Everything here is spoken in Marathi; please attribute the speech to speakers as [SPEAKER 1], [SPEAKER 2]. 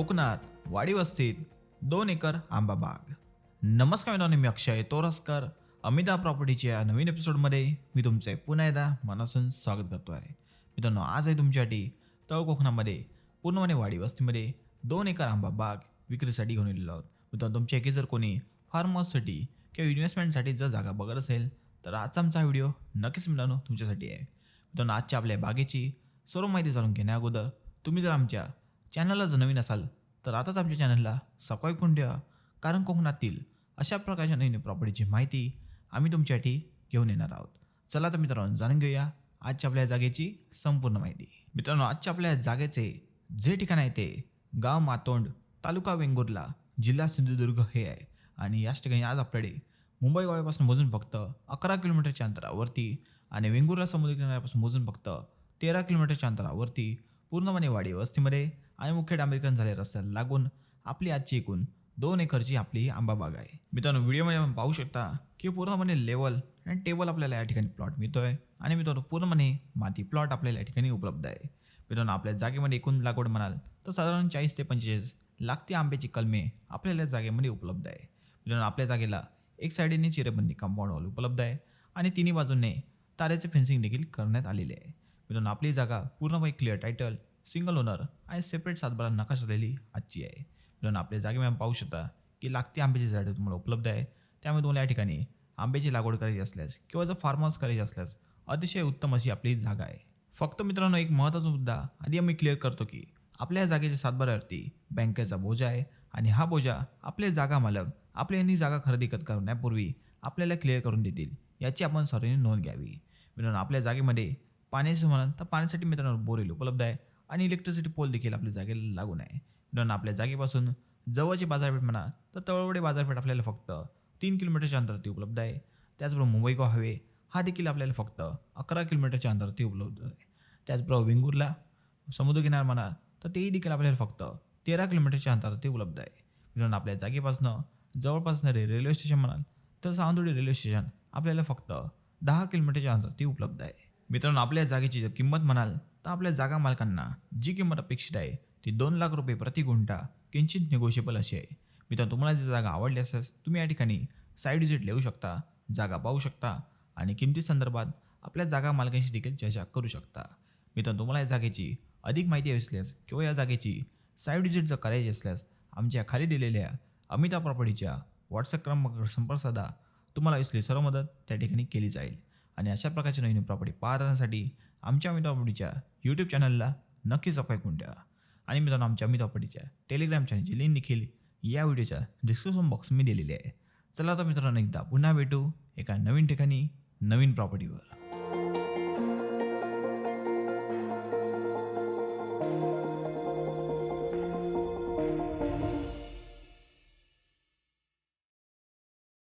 [SPEAKER 1] कोकणात वाडी वस्तीत दोन एकर आंबा बाग. नमस्कार मित्रांनो मी अक्षय तोरसकर. अमिता प्रॉपर्टीच्या या नवीन एपिसोडमध्ये मी तुमचे पुन्हा एकदा मनासून स्वागत करतो आहे मित्रांनो आज आहे तुमच्यासाठी तळ कोकणामध्ये पूर्णपणे वाडी वस्तीमध्ये दोन एकर आंबा बाग विक्रीसाठी घेऊन येलेलो आहोत. मित्रांनो तुमच्यापैकी जर कोणी फार्म हाऊससाठी किंवा इन्व्हेस्टमेंटसाठी जर जागा बघत असेल तर आजचा आमचा व्हिडिओ नक्कीच मित्रांनो तुमच्यासाठी आहे. मित्रांनो आजच्या आपल्या बागेची सर्व माहिती जाणून घेण्या अगोदर तुम्ही जर आमच्या चॅनलला जर नवीन असाल तर आताच आमच्या चॅनलला सबस्क्राईब करून ठेवा. कारण कोकणातील अशा प्रकारच्या नवीन प्रॉपर्टीची माहिती आम्ही तुमच्यासाठी घेऊन येणार आहोत. चला तर मित्रांनो जाणून घेऊया आजच्या आपल्या जागेची संपूर्ण माहिती. मित्रांनो आजच्या आपल्या जागेचे जे ठिकाण आहे ते गाव मातोंड तालुका वेंगुर्ला जिल्हा सिंधुदुर्ग हे आहे. आणि याच ठिकाणी आज आपल्याकडे मुंबई गोव्यापासून मोजून फक्त अकरा किलोमीटरच्या अंतरावरती आणि वेंगुर्ला समुद्र किनाऱ्यापासून मोजून फक्त तेरा किलोमीटरच्या अंतरावरती पूर्णपणे वाडी वस्तीमध्ये आणि मुख्य डांबरीकरण झाले रस्त्याला लागून आपली आजची एकूण दोन एकरची आपली ही आंबा बाग आहे. मित्रांनो व्हिडिओमध्ये आपण पाहू शकता की पूर्णपणे लेवल आणि टेबल आपल्याला या ठिकाणी प्लॉट मिळतो आहे आणि मित्रांनो पूर्णपणे माती प्लॉट आपल्याला या ठिकाणी उपलब्ध आहे. मित्रांनो आपल्या जागेमध्ये एकूण लागवड म्हणाल तर साधारण चाळीस ते पंचेचाळीस लागती आंब्याची कलमे आपल्याला जागेमध्ये उपलब्ध आहे. मित्रांनो आपल्या जागेला एक साईडने चिरेबंदी कंपाऊंड वॉल उपलब्ध आहे. आणि तिन्ही बाजूने ताऱ्याचे फेन्सिंग देखील करण्यात आलेले आहे. मित्रांनो आपली जागा पूर्णपणे क्लिअर टायटल सिंगल ओनर आणि सेपरेट सातबारा नकाश असलेली आजची आहे. मित्रांनो आपल्या जागेमध्ये आपण पाहू शकता की लागती आंब्याची झाडे तुम्हाला उपलब्ध आहे. त्यामुळे तुम्हाला या ठिकाणी आंब्याची लागवड करायची असल्यास किंवा जर फार्म हाऊस करायची असल्यास अतिशय उत्तम अशी आपली जागा आहे. फक्त मित्रांनो एक महत्त्वाचा मुद्दा आधी आम्ही क्लिअर करतो की आपल्या जागेच्या सातबाऱ्यावरती बँकेचा बोजा आहे आणि हा बोजा आपले जागा मालक आपल्या यांनी जागा खरेदी खत करण्यापूर्वी आपल्याला क्लिअर करून देतील. याची आपण सर्वांनी नोंद घ्यावी. मित्रांनो आपल्या जागेमध्ये पाण्याचं म्हणाल तर पाण्यासाठी मित्रांनो बोरेल उपलब्ध आहे. आणि इलेक्ट्रिसिटी पोल देखील आपल्या जागेला लागून आहे मित्रांनो आपल्या जागेपासून जवळची बाजारपेठ म्हणा तर तळवडे बाजारपेठ आपल्याला फक्त तीन किलोमीटरच्या अंतरावरती उपलब्ध आहे. त्याचबरोबर मुंबई गोवा हवे हा देखील आपल्याला फक्त अकरा किलोमीटरच्या अंतरावरती उपलब्ध आहे. त्याचबरोबर वेंगुर्ला समुद्रकिनार म्हणा तर तेही देखील आपल्याला फक्त तेरा किलोमीटरच्या अंतरावरती उपलब्ध आहे. मित्रांनो आपल्या जागेपासनं जवळपास रे रेल्वे स्टेशन म्हणाल तर सावंतवाडी रेल्वे स्टेशन आपल्याला फक्त दहा किलोमीटरच्या अंतरावरती उपलब्ध आहे. मित्रांनो आपल्या जागेची जर किंमत म्हणाल तर आपल्या जागा मालकांना जी किंमत अपेक्षित आहे ती दोन लाख रुपये प्रति गुंठा किंचित निगोशिएबल अशी आहे. मित्रांनो तुम्हाला जी जागा आवडली असल्यास तुम्ही या ठिकाणी साईड विजिट लिहू शकता जागा पाहू शकता आणि किमती संदर्भात आपल्या जागा मालकांशी देखील चर्चा करू शकता. मित्रांनो तुम्हाला या जागेची अधिक माहिती हवी असल्यास किंवा या जागेची साईड विजिट जर करायची असल्यास आमच्या खाली दिलेल्या अमिता प्रॉपर्टीच्या व्हॉट्सअप क्रमांकावर संपर्क साधा. तुम्हाला असली सर्व मदत त्या ठिकाणी केली जाईल. आणि अशा प्रकारची नवीन प्रॉपर्टी पाहत राहण्यासाठी आमच्या अमित प्रॉपर्टीच्या यूट्यूब चॅनलला नक्की सबस्क्राईब करून ठेवा. आणि मित्रांनो आमच्या अमित प्रॉपर्टीच्या टेलिग्राम चॅनलची लिंक देखील या व्हिडिओच्या डिस्क्रिप्शन बॉक्स मी दिलेली आहे. चला तर मित्रांनो एकदा पुन्हा भेटू एका नवीन ठिकाणी नवीन प्रॉपर्टीवर